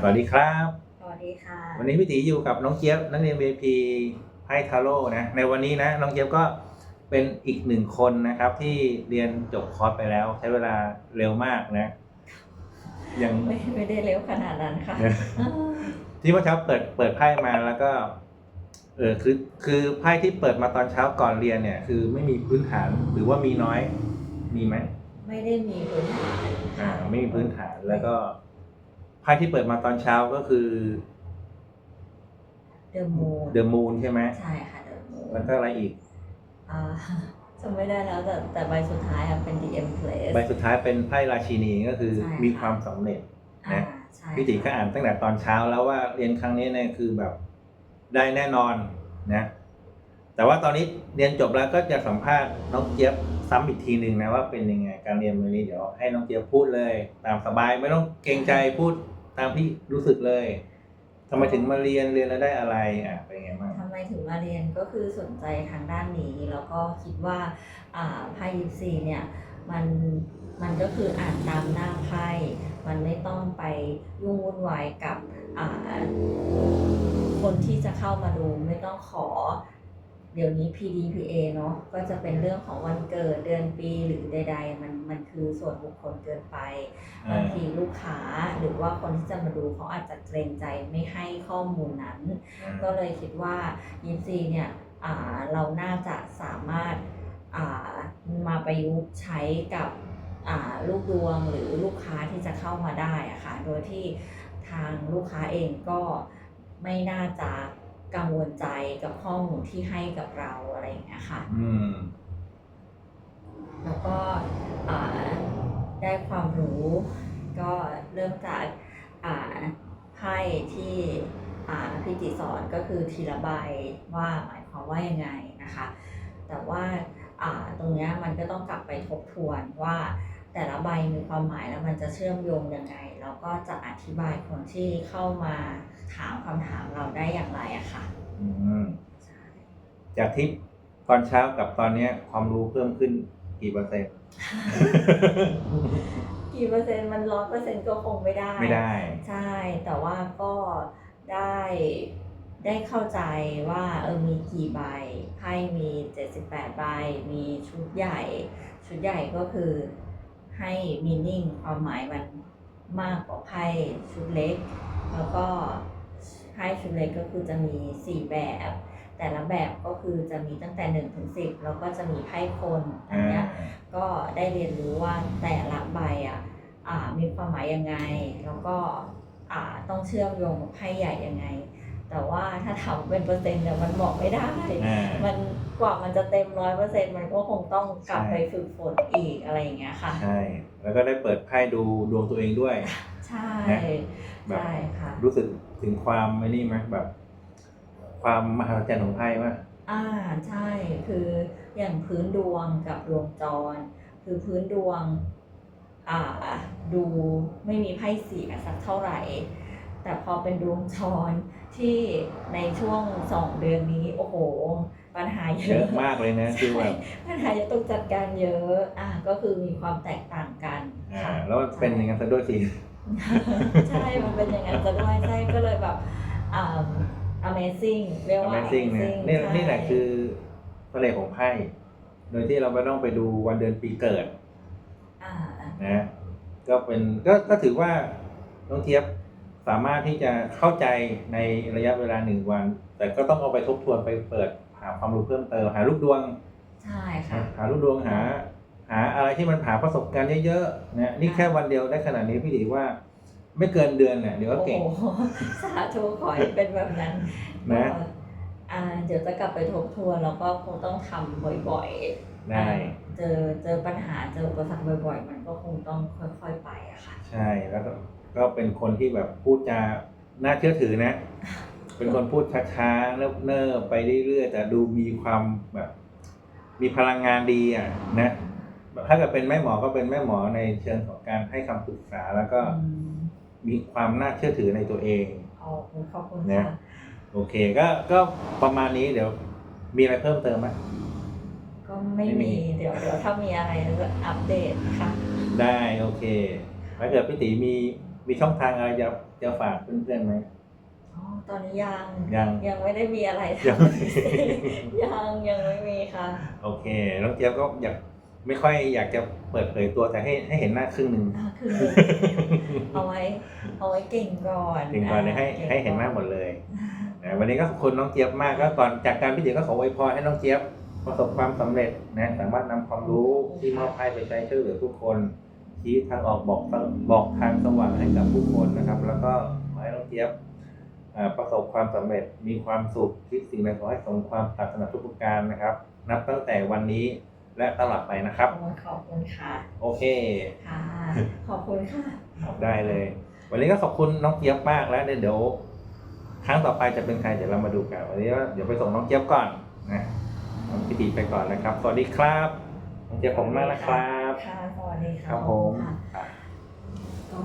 สวัสดีครับ สวัสดีค่ะ วันนี้พี่ตีอยู่กับน้องเจี๊ยบนักเรียน VIP ไพ่ทาโร่นะ ในวันนี้นะน้องเจี๊ยบก็เป็นอีกหนึ่งคนนะครับ ที่เรียนจบคอร์สไปแล้ว ใช้เวลาเร็วมากนะยังไม่ไม่ได้เร็วขนาดนั้นค่ะเนี่ยที่เมื่อเช้าเปิดเปิดไพ่มาแล้วก็เออคือคือไพ่ที่เปิดมาตอนเช้าก่อนเรียนเนี่ย คือไม่มีพื้นฐานหรือว่ามีน้อยมีไหมไม่ได้มีพื้นฐานอ่าไม่มีพื้นฐานแล้วก็ ไพ่ที่เปิดมาตอนเช้าก็คือเดอะมูน The Moon ใช่ไหมใช่ค่ะเดอะมูนแล้วก็อะไรอีกอ่าจำไม่ได้แล้วแต่แต่ใบสุดท้ายอะเป็น The Empress ใบสุดท้ายเป็นไพ่ราชินีก็คือใช่ค่ะ มีความสำเร็จอ่านะใช่พี่ติก็อ่านตั้งแต่ตอนเช้าแล้วว่าเรียนครั้งนี้เนี่ยคือแบบได้แน่นอนนะ แต่ว่าตอนนี้เรียนจบแล้วก็จะสัมภาษณ์น้องเจี๊ยบซ้ำอีกทีหนึ่งนะว่าเป็นยังไงการเรียนวันนี้เดี๋ยวให้น้องเจี๊ยบพูดเลย ตามสบายไม่ต้องเกรงใจพูด ตามที่รู้สึกเลยทำไมถึงมาเรียนเรียนแล้วได้อะไรอะเป็นไงบ้าง ทำไมถึงมาเรียนก็คือสนใจทางด้านนี้ แล้วก็คิดว่าอ่าไพ่ยิปซีเนี่ยมันมันก็คืออ่านตามหน้าไพ่มันไม่ต้องไปยุ่งวุ่นวายกับอ่าคนที่จะเข้ามาดูไม่ต้องขอ เดี๋ยวนี้ PDPA เนาะก็จะเป็นเรื่องของวันเกิดเดือนปีหรือใด ๆ มันมันคือส่วนบุคคลเกินไปอ่าบางทีลูกค้าหรือว่าคนที่จะมาดูเขาอาจจะเกรงใจไม่ให้ข้อมูลนั้น ก็เลยคิดว่ายิปซีเนี่ยอ่าเราน่าจะสามารถอ่ามาประยุกต์ใช้กับอ่าลูกดวงหรือลูกค้าที่จะเข้ามาได้อะค่ะโดยที่ทางลูกค้าเองก็ไม่น่าจะ กังวลใจกับข้อมูลที่ให้กับเราอะไรอย่างเงี้ยค่ะอืมแล้วก็อ่าได้ความรู้ ก็เริ่มจากอ่าไพ่ที่อ่าพี่ติสอนก็คือทีละใบว่าหมายความว่ายังไงนะคะ แต่ว่าอ่าตรงเนี้ยมันก็ต้องกลับไปทบทวนว่า แต่ละใบมีความหมายแล้วมันจะเชื่อมโยงยังไง แล้วก็จะอธิบายคนที่เข้ามาถามคำถามเราได้อย่างไรอะค่ะอืมจากที่ตอนเช้ากับตอนเนี้ยความรู้เพิ่มขึ้นกี่เปอร์เซ็นต์ กี่เปอร์เซ็นต์มันร้อยเปอร์เซ็นต์ก็คงไม่ได้ ไม่ได้ ใช่ แต่ว่าก็ได้ได้เข้าใจว่าเออมีกี่ใบไพ่มี 78 ใบ มีชุดใหญ่ ชุดใหญ่ก็คือ ให้มีนิ่งความหมายมันมากกว่าไพ่ชุดเล็ก แล้วก็ไพ่ชุดเล็กก็คือจะมี 4 แบบ แต่ละแบบก็คือจะมีตั้งแต่1ถึง10 แล้วก็จะมีไพ่คนอันเนี้ยก็ได้เรียนรู้ว่าแต่ละใบอะอ่ามีความหมายยังไง แล้วก็อ่าต้องเชื่อมโยงกับไพ่ใหญ่ยังไง แต่ว่าถ้าถามเป็นเปอร์เซ็นต์เนี่ยมันบอกไม่ได้อ่ามันกว่ามันจะเต็มร้อยเปอร์เซ็นต์มันก็คงต้องกลับใช่ไปฝึกฝนอีกอะไรอย่างเงี้ยค่ะ ใช่ แล้วก็ได้เปิดไพ่ดูดวงตัวเองด้วย ใช่นะแบบใช่ค่ะรู้สึกถึงความไม่นี่ไหมแบบ ความมหัศจรรย์ของไพ่ว่าอ่าใช่ คืออย่างพื้นดวงกับดวงจร คือพื้นดวง อ่า ดูไม่มีไพ่เสียสักเท่าไหร่ แต่พอเป็นดวงจร ที่ในช่วงสองเดือนนี้ โอ้โห ปัญหาเยเยอะอะมากเลยนะคือแบบปัญหาจะต้องจัดการเยอะ อะก็คือมีความแตกต่างกันอ่าค่ะ แล้วมันเป็นอย่างนั้นซะด้วยสิ ใช่ มันเป็นอย่างนั้นจะด้วยใช่ก็เลยแบบอ่า amazing เรียกว่า Amazing นะนี่ใช่นี่แหละคือเสน่ห์ของไพ่ โดยที่เราไม่ต้องไปดูวันเดือนปีเกิด อ่านะก็เป็นก็ก็ถือว่าน้องเทียบ สามารถที่จะเข้าใจในระยะเวลาหนึ่งวัน แต่ก็ต้องเอาไปทบทวนไปเปิดหาความรู้เพิ่มเติมหาลูกดวงใช่ค่ะหาลูกดวงหา หาอะไรที่มันหาประสบการณ์เยอะๆนะนี่แค่วันเดียวได้ขนาดนี้พี่ดีว่า ไม่เกินเดือนเนี่ยเดี๋ยวก็โอ้เก่งโหสาธุขอให้เป็นแบบนั้นนะก็อ่าเดี๋ยวจะกลับไปทบทวนแล้วก็คงต้องทำบ่อยๆได้อ่าเจอเจอปัญหาเจออุปสรรคบ่อยๆ มันก็คงต้องค่อยๆไปอะค่ะ ใช่แล้วก็ ก็เป็นคนที่แบบพูดจาน่าเชื่อถือนะ เป็นคนพูดช้าๆเนิบๆไปเรื่อยๆแต่ดูมีความแบบ มีพลังงานดีอะนะแบบถ้าเกิดเป็นแม่หมอก็เป็นแม่หมอในเชิงของการให้คำปรึกษาแล้วก็อืมมีความน่าเชื่อถือในตัวเองขอบคุณขอบคุณนะค่ะโอเคก็ก็ประมาณนี้เดี๋ยว มีอะไรเพิ่มเติมไหมก็ไม่ไม่มีมีเดี๋ยวเดี๋ยวถ้ามีอะไรจะอัปเดตค่ะ ได้โอเค ถ้าเกิดพี่ตีมี มีช่องทางอะไรจะจะฝากเพื่อนๆไหมอ๋อตอนนี้ยังยังยังไม่ได้มีอะไรยังทำยังยังไม่มีค่ะ โอเคน้องเจี๊ยบก็อยากไม่ค่อยอยากจะเปิดเผยตัวแต่ให้ให้เห็นหน้าครึ่งหนึ่งอ่าคือเอาไว้เอาไว้เก่งก่อนถึงก่อนเลยให้ก่งให้เห็นหน้าหมดเลยนะวันนี้ก็ขอบคุณน้องเจี๊ยบมากก็ก่อนจากการพิธีก็ขออวยพรให้น้องเจี๊ยบประสบความสำเร็จนะสามารถนำความรู้ที่มอบให้ไปใช้ช่วยเหลือผู้คน ชี้ทางออกบอกทางบอกทางสว่างให้กับผู้คนนะครับ แล้วก็ขอให้น้องเจี๊ยบอ่าประสบความสำเร็จมีความสุขคิดสิ่งใดขอให้สมความปรารถนาทุกประการนะครับ นับตั้งแต่วันนี้และตลอดไปนะครับ ขอบคุณขอบคุณค่ะ โอเคค่ะขอบคุณค่ะขอบคุณได้เลย วันนี้ก็ขอบคุณน้องเจี๊ยบมากแล้วเดี๋ยวครั้งต่อไปจะเป็นใครเดี๋ยวเรามาดูกันวันนี้ก็เดี๋ยวไปส่งน้องเจี๊ยบก่อนนะทำพิธีไปก่อนนะครับ สวัสดีครับน้องเจี๊ยบผมมากนะครับ ค่ะสวัสดีค่ะครับผม ค่ะอะก็